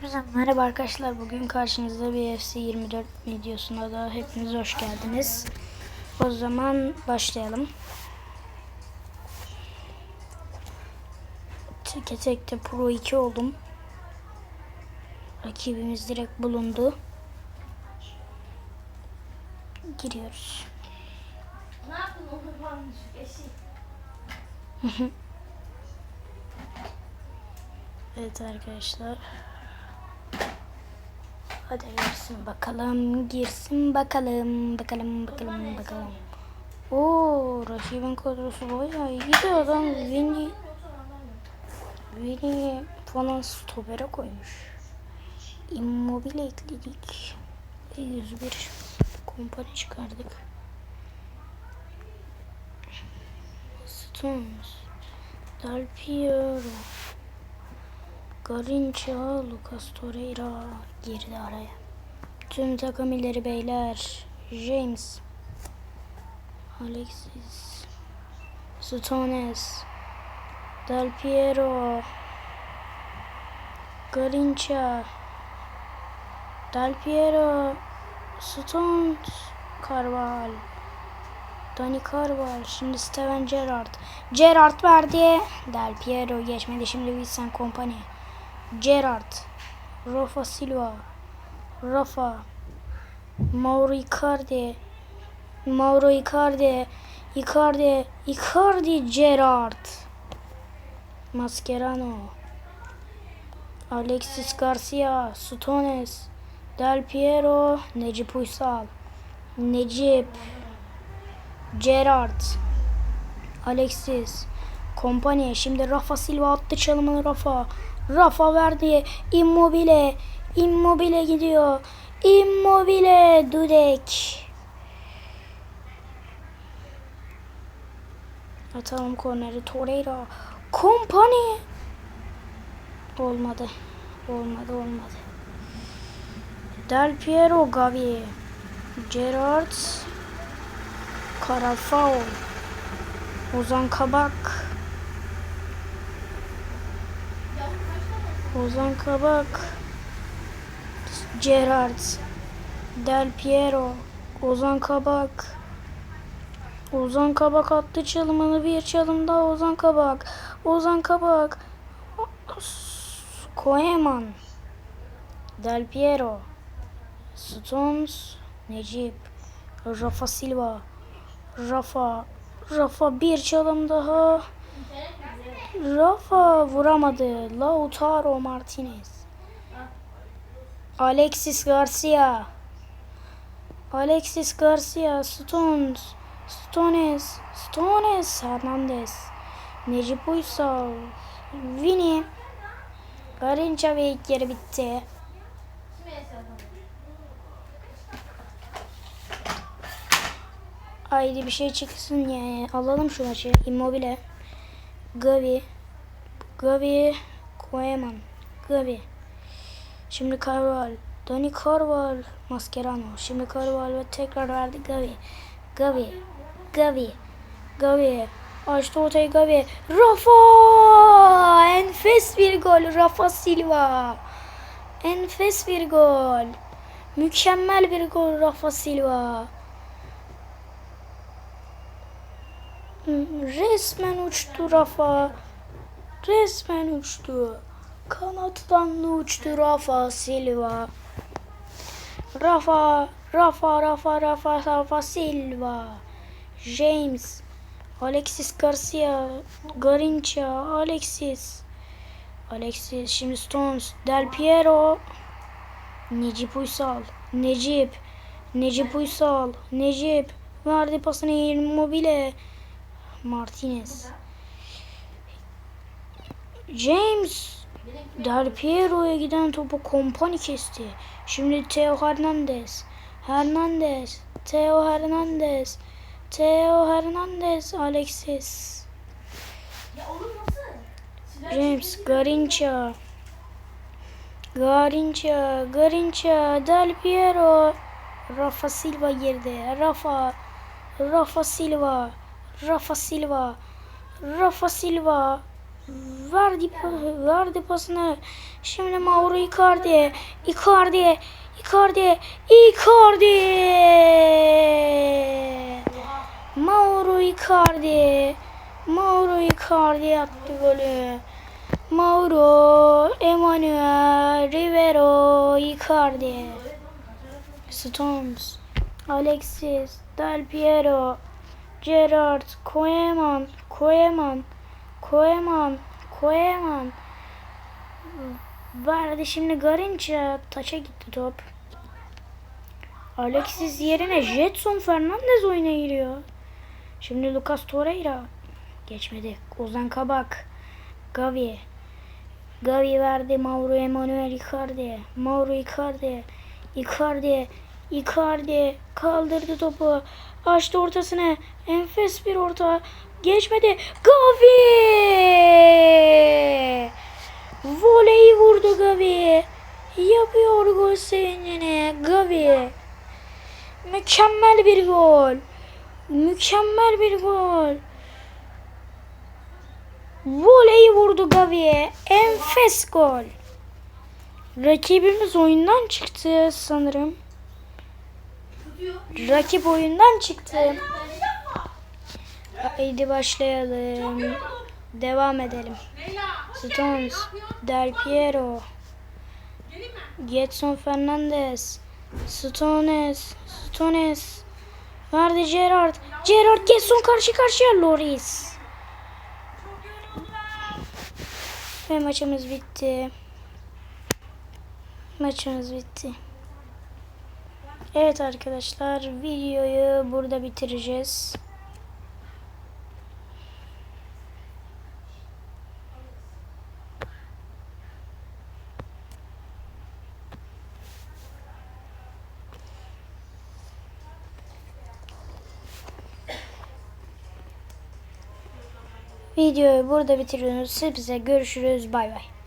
Hepinize merhaba arkadaşlar. Bugün karşınızda bir FC 24 videosuna da hepiniz hoş geldiniz. O zaman başlayalım. Teke tek de Pro 2 oldum. Rakibimiz direkt bulundu. Giriyoruz. Ne yaptın eşi. Evet arkadaşlar. Hadi girsin bakalım, girsin bakalım, bakalım, bakalım, bakalım. Oo, rakibin kadrosu bayağı iyi de adam Vini, Vini falan stopere koymuş. Immobile ekledik. Ve 101 kompani çıkardık. Stones, Del Piero. Garinca, Lucas Torreira girdi araya. Tüm takım ileri beyler. James. Alexis. Stones. Del Piero. Garinca. Del Piero. Stones. Carval. Dani Carval. Şimdi Steven Gerrard. Gerrard verdi. Del Piero geçmedi. Şimdi Vincent Kompany. Gerrard, Rafa Silva, Rafa, Mauro Icardi, Mauro Icardi, Icardi, Icardi, Gerrard, Mascherano, Alexis Garcia, Stones, Del Piero, Necip Uysal, Necip, Gerrard, Alexis, Kompanya. Şimdi Rafa Silva attı çalımını Rafa. Rafa verdi. Immobile. Immobile gidiyor. Immobile. Dudek. Atalım korneri. Torreira. Kompany. Olmadı. Olmadı olmadı. Del Piero Gavi. Gerrard. Carafao. Ozan Kabak. Ozan Kabak. Gerrard. Del Piero. Ozan Kabak. Ozan Kabak attı çalımını bir çalım daha Ozan Kabak. Ozan Kabak. Koeman. Del Piero. Stones. Necip. Rafa Silva. Rafa. Rafa bir çalım daha. Rafa vuramadı. Lautaro Martinez. Alexis Garcia. Alexis Garcia. Stones. Stones. Stones. Hernandez. Necip Uysal. Vini. Garinca ve ilk yarı bitti. Haydi bir şey çıksın yani. Alalım şu maçı. Immobile. Gavi. Gavi. Koeman. Gavi. Şimdi Carval. Dani Carval. Mascherano. Şimdi Carval ve tekrar verdi Gavi. Gavi. Gavi. Gavi. Açtı ortayı Gavi. Rafa! Enfes bir gol. Rafa Silva. Enfes bir gol. Mükemmel bir gol Rafa Silva. Resmen uçtu Rafa. Resmen uçtu. Kanatlandı uçtu Rafa Silva. Rafa, Rafa, Rafa, Rafa, Rafa Silva. James, Alexis Garcia, Garinca, Alexis. Alexis, şimdi Stones, Del Piero. Necip Uysal, Necip, Necip Uysal, Necip. Verdi pasını Immobile. Martinez. James Del Piero'ya giden topu kompani kesti. Şimdi Theo Hernandez. Hernandez. Theo Hernandez. Theo Hernandez. Alexis. James Garinca. Garinca. Garinca. Del Piero. Rafa Silva girdi. Rafa. Rafa Silva. Rafa Silva. Rafa Silva. Verdi, verdi pasını. Şimdi Mauro Icardi. Icardi. Icardi. Icardi. Mauro Icardi. Mauro Icardi attı golü. Mauro Emanuel Rivero Icardi. Stones. Alexis. Del Piero. Gerard. Koeman. Koeman. Koeman. Koeman. Verdi şimdi Garinca. Taça gitti top. Alexis yerine Jetson Fernandez oyuna giriyor. Şimdi Lucas Torreira. Geçmedi. Ozan Kabak. Gavi. Gavi verdi Mauro Emanuel Icardi. Mauro Icardi. Icardi. Icardi kaldırdı topu. Açtı ortasına. Enfes bir orta. Geçmedi. Gavi! Voleyi vurdu Gavi. Yapıyor gol sevincini. Gavi. Mükemmel bir gol. Mükemmel bir gol. Voleyi vurdu Gavi'ye. Enfes gol. Rakibimiz oyundan çıktı sanırım. Rakip oyundan çıktı. Haydi başlayalım. Devam edelim. Stones, Del Piero, Getson Fernandez, Stones, Stones, Verdi Gerard, Gerard Getson karşı karşıya Loris. Ve maçımız bitti. Maçımız bitti. Evet arkadaşlar videoyu burada bitireceğiz. Videoyu burada bitiriyoruz. Size görüşürüz. Bay bay.